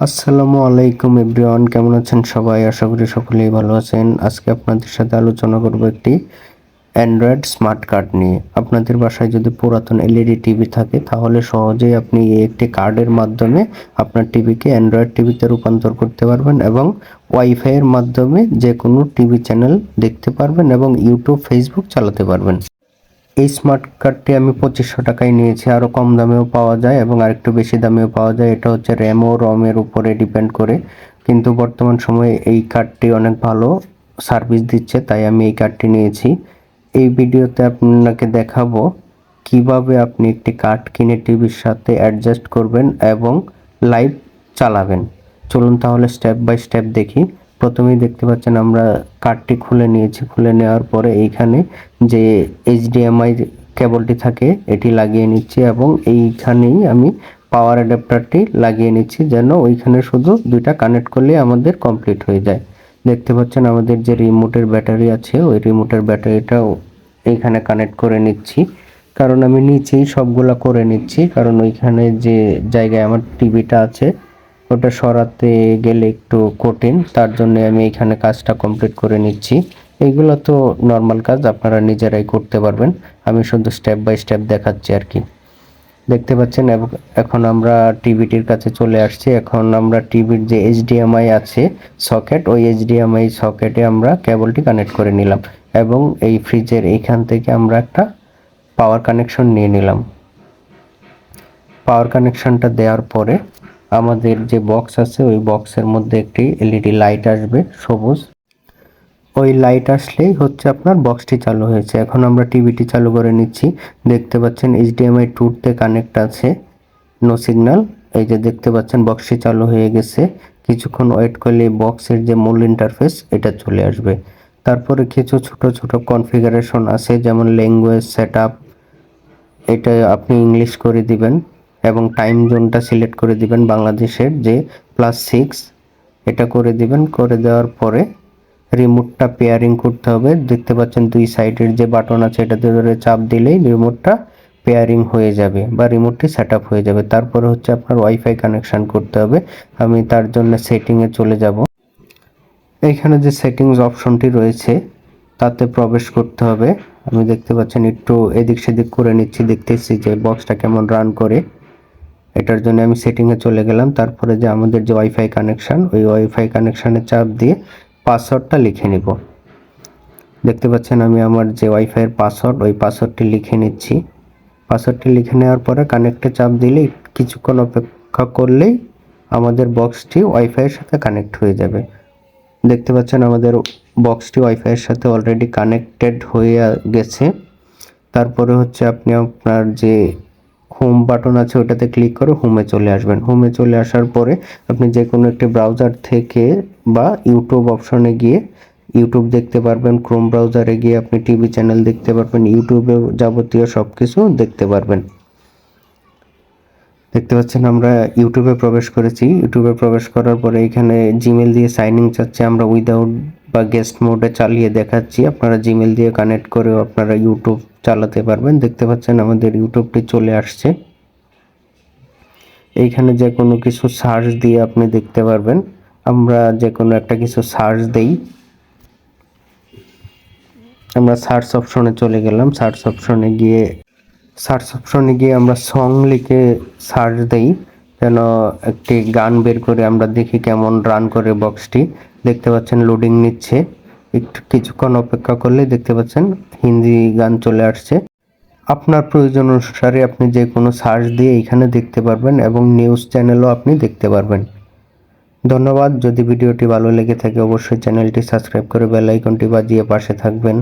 আসসালামু আলাইকুম এভরিওয়ান, কেমন আছেন সবাই? আশা করি সকলেই ভালো আছেন। আজকে আপনাদের সাথে আলোচনা করব একটি অ্যান্ড্রয়েড স্মার্ট কার্ড নিয়ে। আপনাদের বাসায় যদি পুরাতন এলইডি টিভি থাকে, তাহলে সহজেই আপনি এই একটি কার্ডের মাধ্যমে আপনার টিভিকে অ্যান্ড্রয়েড টিভিতে রূপান্তর করতে পারবেন এবং ওয়াইফাইয়ের মাধ্যমে যে কোনো টিভি চ্যানেল দেখতে পারবেন এবং ইউটিউব ফেসবুক চালাতে পারবেন। এই স্মার্ট কার্ডটি আমি পঁচিশশো টাকায় নিয়েছি। আরও কম দামেও পাওয়া যায় এবং আরেকটু বেশি দামেও পাওয়া যায়। এটা হচ্ছে র্যাম ও রমের উপরে ডিপেন্ড করে। কিন্তু বর্তমান সময়ে এই কার্ডটি অনেক ভালো সার্ভিস দিচ্ছে, তাই আমি এই কার্ডটি নিয়েছি। এই ভিডিওতে আপনাকে দেখাবো কীভাবে আপনি একটি কার্ড কিনে টিভির সাথে অ্যাডজাস্ট করবেন এবং লাইভ চালাবেন। চলুন তাহলে স্টেপ বাই স্টেপ দেখি। প্রথমেই দেখতে পাচ্ছেন আমরা কার্ডটি খুলে নিয়েছি। খুলে নেওয়ার পরে এইখানে যে এইচডিএমআই কেবলটি থাকে, এটি লাগিয়ে নিচ্ছি এবং এইখানেই আমি পাওয়ার অ্যাডাপ্টারটি লাগিয়ে নিচ্ছি যেন ওইখানে শুধু দুইটা কানেক্ট করলে আমাদের কমপ্লিট হয়ে যায়। দেখতে পাচ্ছেন আমাদের যে রিমোটের ব্যাটারি আছে, ওই রিমোটের ব্যাটারিটাও এইখানে কানেক্ট করে নিচ্ছি। কারণ আমি নিচেই সবগুলা করে নিচ্ছি, কারণ ওইখানে যে জায়গায় আমার টিভিটা আছে ওটা সরাতে গেলে একটু কঠিন, তার জন্য আমি এখানে কাজটা কমপ্লিট করে নিচ্ছি। এইগুলো তো নর্মাল কাজ, আপনারা নিজেরাই করতে পারবেন। আমি শুধু স্টেপ বাই স্টেপ দেখাচ্ছি আর কি। দেখতে পাচ্ছেন এখন আমরা টিভিটির কাছে চলে আসছি। এখন আমরা টিভির যে এইচডিএমআই আছে সকেট ওই এইচডিএমআই সকেটে আমরা কেবলটি কানেক্ট করে নিলাম এবং এই ফ্রিজের এইখান থেকে আমরা একটা পাওয়ার কানেকশন নিয়ে নিলাম। পাওয়ার কানেকশনটা দেওয়ার পরে আমাদের যে বক্স আছে, ওই বক্সের মধ্যে একটি এলইডি লাইট আসবে, সবুজ। ওই লাইট আসলেই হচ্ছে আপনার বক্সটি চালু হয়েছে। এখন আমরা টিভিটি চালু করে নিচ্ছি। দেখতে পাচ্ছেন এইচডিএমআই টুতে কানেক্ট আছে নো সিগন্যাল এই যে দেখতে পাচ্ছেন বক্সটি চালু হয়ে গেছে। কিছুক্ষণ ওয়েট করলে বক্সের যে মূল ইন্টারফেস এটা চলে আসবে। তারপরে কিছু ছোট ছোট কনফিগারেশন আছে, যেমন ল্যাঙ্গুয়েজ সেট এটা আপনি ইংলিশ করে দিবেন। এবং টাইম জোনটা সিলেক্ট করে দিবেন বাংলাদেশের যে প্লাস সিক্স এটা করে দিবেন। করে দেওয়ার পরে রিমোটটা পেয়ারিং করতে হবে। দেখতে পাচ্ছেন দুই সাইডের যে বাটন আছে এটাতে ধরে চাপ দিলেই রিমোটটা পেয়ারিং হয়ে যাবে বা রিমোটটি সেট হয়ে যাবে। তারপরে হচ্ছে আপনার ওয়াইফাই কানেকশন করতে হবে। আমি তার জন্য সেটিংয়ে চলে যাব। এইখানে যে সেটিংস অপশনটি রয়েছে, তাতে প্রবেশ করতে হবে। আমি দেখতে পাচ্ছেন একটু এদিক সেদিক করে নিচ্ছি, দেখতেছি যে বক্সটা কেমন রান করে। এটার জন্য আমি সেটিংয়ে চলে গেলাম। তারপরে যে আমাদের যে ওয়াইফাই কানেকশান ওই ওয়াইফাই কানেকশানে চাপ দিয়ে পাসওয়ার্ডটা লিখে নিব। দেখতে পাচ্ছেন আমি আমার যে ওয়াইফাইয়ের পাসওয়ার্ড ওই পাসওয়ার্ডটি লিখে নিচ্ছি। পাসওয়ার্ডটি লিখে নেওয়ার পরে কানেক্টে চাপ দিলে কিছুক্ষণ অপেক্ষা করলেই আমাদের বক্সটি ওয়াইফাইয়ের সাথে কানেক্ট হয়ে যাবে। দেখতে পাচ্ছেন আমাদের বক্সটি ওয়াইফাইয়ের সাথে অলরেডি কানেক্টেড হয়ে গেছে। তারপরে হচ্ছে আপনি আপনার যে হোম বাটন আছে, ওটাতে ক্লিক করে হোমে চলে আসবেন। হোমে চলে আসার পরে আপনি যে কোনো একটি ব্রাউজার থেকে বা ইউটিউব অপশনে গিয়ে ইউটিউব দেখতে পারবেন ক্রোম ব্রাউজারে গিয়ে আপনি টিভি চ্যানেল দেখতে পারবেন ইউটিউবে যাবতীয় সব কিছু দেখতে পারবেন। দেখতে পাচ্ছেন আমরা ইউটিউবে প্রবেশ করেছি। ইউটিউবে প্রবেশ করার পরে এখানে জিমেল দিয়ে সাইন ইন চাচ্ছে। আমরা উইদাউট বা গেস্ট মোডে চালিয়ে দেখাচ্ছি। আপনারা জিমেল দিয়ে কানেক্ট করেও আপনারা ইউটিউব চালাতে পারবেন। দেখতে পাচ্ছেন আমাদের ইউটিউবটি চলে আসছে। এইখানে যে কোনো কিছু সার্চ দিয়ে আপনি দেখতে পারবেন। আমরা যে কোনো একটা কিছু সার্চ দেই। আমরা সার্চ অপশনে চলে গেলাম। সার্চ অপশনে গিয়ে সার্চ অপশনে গিয়ে আমরা সং লিখে সার্চ দেই। যেন একটি গান বের করে আমরা দেখি কেমন রান করে বক্সটি দেখতে পাচ্ছেন লোডিং নিচ্ছে। একটু কিছুক্ষণ অপেক্ষা করলে দেখতে পাচ্ছেন হিন্দি গান চলে আসছে। আপনার প্রয়োজন অনুসারে আপনি যে কোনো সার্চ দিয়ে এখানে দেখতে পারবেন এবং নিউজ চ্যানেলও আপনি দেখতে পারবেন। ধন্যবাদ। যদি ভিডিওটি ভালো লেগে থাকে, অবশ্যই চ্যানেলটি সাবস্ক্রাইব করে বেল আইকনটি বাজিয়ে পাশে থাকবেন।